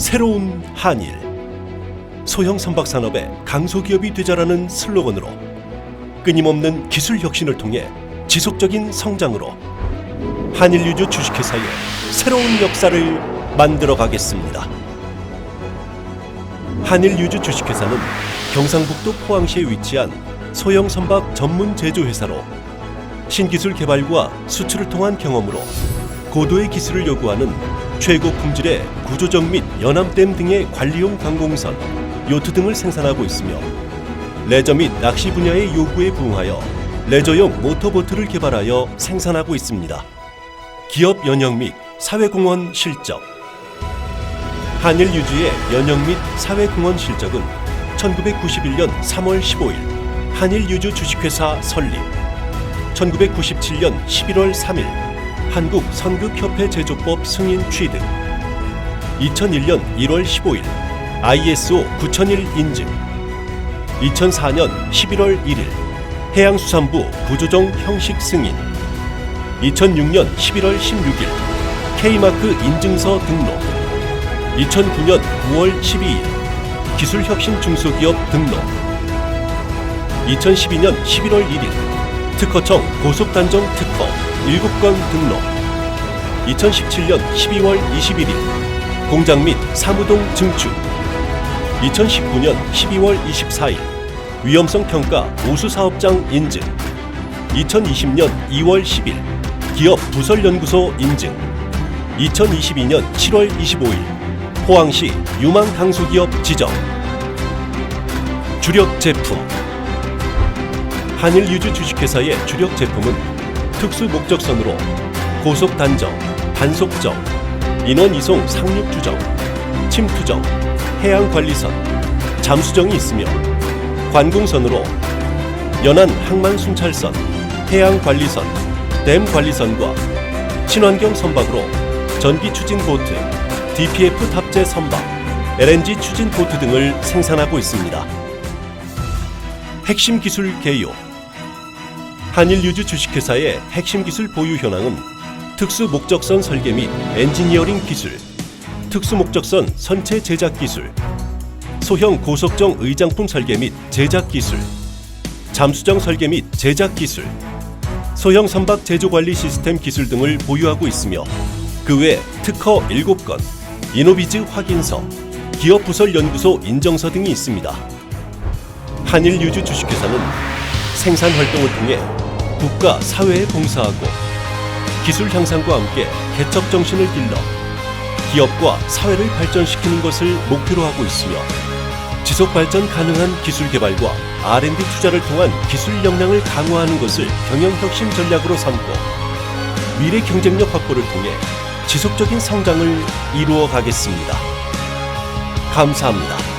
새로운 한일 소형 선박 산업의 강소기업이 되자라는 슬로건으로 끊임없는 기술 혁신을 통해 지속적인 성장으로 한일 유주 주식회사의 새로운 역사를 만들어 가겠습니다. 한일 유주 주식회사는 경상북도 포항시에 위치한 소형 선박 전문 제조 회사로 신기술 개발과 수출을 통한 경험으로 고도의 기술을 요구하는 최고 품질의 구조정 및 연암댐 등의 관리용 항공선, 요트 등을 생산하고 있으며 레저 및 낚시 분야의 요구에 부응하여 레저용 모터보트를 개발하여 생산하고 있습니다. 기업 연영 및 사회공헌 실적 한일 유주의 연영 및 사회공헌 실적은 1991년 3월 15일 한일 유주 주식회사 설립 1997년 11월 3일 한국 선극협회 제조법 승인 취득. 2001년 1월 15일 ISO 9001 인증. 2004년 11월 1일 해양수산부 구조정 형식 승인. 2006년 11월 16일 K마크 인증서 등록. 2009년 9월 12일 기술혁신 중소기업 등록. 2012년 11월 1일 특허청 고속단정 특허 7건 등록. 2017년 12월 21일 공장 및 사무동 증축. 2019년 12월 24일 위험성 평가 우수 사업장 인증. 2020년 2월 10일 기업 부설연구소 인증. 2022년 7월 25일 포항시 유망 강소기업 지정. 주력 제품. 한일 유주 주식회사의 주력 제품은 특수 목적선으로 고속 단정, 단속정, 인원 이송 상륙 주정, 침투정, 해양 관리선, 잠수정이 있으며 관공선으로 연안 항만 순찰선, 해양 관리선, 댐 관리선과 친환경 선박으로 전기 추진 보트, DPF 탑재 선박, LNG 추진 보트 등을 생산하고 있습니다. 핵심 기술 개요 한일 유주 주식회사의 핵심 기술 보유 현황은 특수 목적선 설계 및 엔지니어링 기술, 특수 목적선 선체 제작 기술, 소형 고속정 의장품 설계 및 제작 기술, 잠수정 설계 및 제작 기술, 소형 선박 제조 관리 시스템 기술 등을 보유하고 있으며 그 외 특허 7건, 이노비즈 확인서, 기업 부설 연구소 인정서 등이 있습니다. 한일 유주 주식회사는 생산 활동을 통해 국가 사회에 봉사하고 기술 향상과 함께 개척 정신을 길러 기업과 사회를 발전시키는 것을 목표로 하고 있으며 지속 발전 가능한 기술 개발과 R&D 투자를 통한 기술 역량을 강화하는 것을 경영 혁신 전략으로 삼고 미래 경쟁력 확보를 통해 지속적인 성장을 이루어 가겠습니다. 감사합니다.